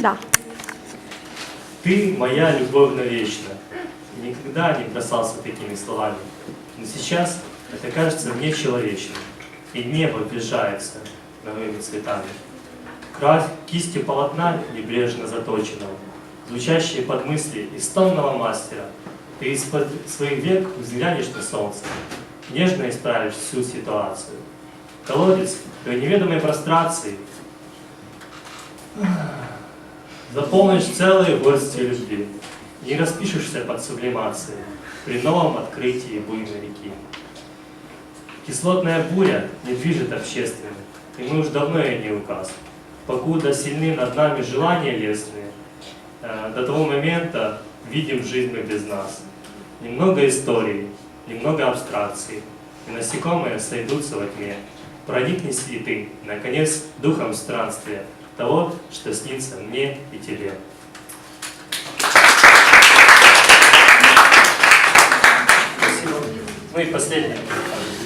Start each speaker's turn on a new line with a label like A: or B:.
A: Да.
B: Ты моя любовь навечно. Никогда не бросался такими словами. Но сейчас это кажется мне человечным. И небо обижается новыми цветами. Кровь кистью полотна небрежно заточенного, звучащие под мысли истонного мастера. Ты из-под своих век взглянешь на солнце, нежно исправишь всю ситуацию. Колодец твоей неведомой прострации Заполнишь целые горсти любви. Не распишешься под сублимацией при новом открытии буйной реки. Кислотная буря не движет общественным, и мы уж давно ее не указ. Покуда сильны над нами желания лесные, э, до того момента видим жизнь мы без нас. Немного истории, немного абстракции, и насекомые сойдутся во тьме. Проникнись и ты, наконец, духом странствия, того, что снится мне и тебе. Спасибо. Ну и последнее.